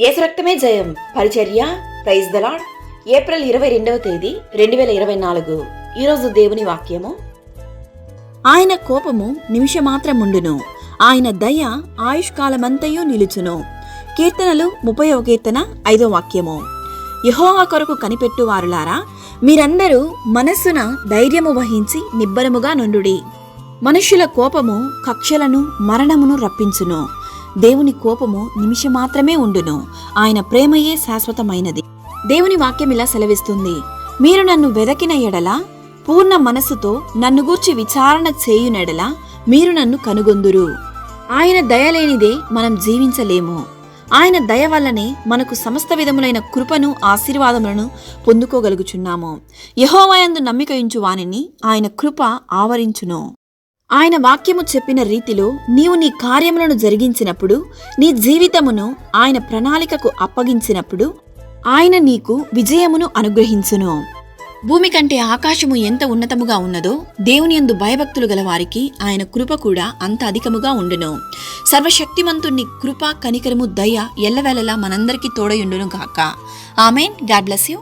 ఏసు రక్తమే జయం. పరిచర్య ప్రైజ్ దలాడ్ ఏప్రిల్ ఇరవై రెండవ తేదీ రెండు వేల ఇరవై నాలుగు. ఈరోజు దేవుని వాక్యము. ఆయన కోపము నిమిషమాత్రముండును. ఆయన దయ ఆయుష్కాలమంతయు నిలుచును. కీర్తనలు ముప్పై కీర్తన ఐదో వాక్యము. యహోవా కొరకు కనిపెట్టువారులారా మీరందరూ మనస్సున ధైర్యము వహించి నిబ్బరముగా నుండుడి. మనుష్యుల కోపము కక్షలను మరణమును రప్పించును. దేవుని కోపము నిమిషం మాత్రమే ఉండును. ఆయన ప్రేమయే శాశ్వతమైనది. దేవుని వాక్యం ఇలా సెలవిస్తుంది. మీరు నన్ను వెదకిన ఎడల పూర్ణ మనస్సుతో నన్ను గూర్చి విచారణ చేయునెడల మీరు నన్ను కనుగొందురు. ఆయన దయలేనిదే మనం జీవించలేము. ఆయన దయ వల్లనే మనకు సమస్త విధములైన కృపను ఆశీర్వాదములను పొందుకోగలుగుచున్నాము. యహోవాయందు నమ్మిక వానిని ఆయన కృప ఆవరించును. ఆయన వాక్యము చెప్పిన రీతిలో నీవు నీ కార్యములను జరిగించినప్పుడు నీ జీవితమును ఆయన ప్రణాళికకు అప్పగించినప్పుడు ఆయన నీకు విజయమును అనుగ్రహించును. భూమి కంటే ఆకాశము ఎంత ఉన్నతముగా ఉన్నదో దేవుని యందు భయభక్తులు గల వారికి ఆయన కృప కూడా అంత అధికముగా ఉండును. సర్వశక్తిమంతుని కృప కనికరము దయ ఎల్లవేళలా మనందరికీ తోడయుండును గాక. ఆమెన్. God bless you.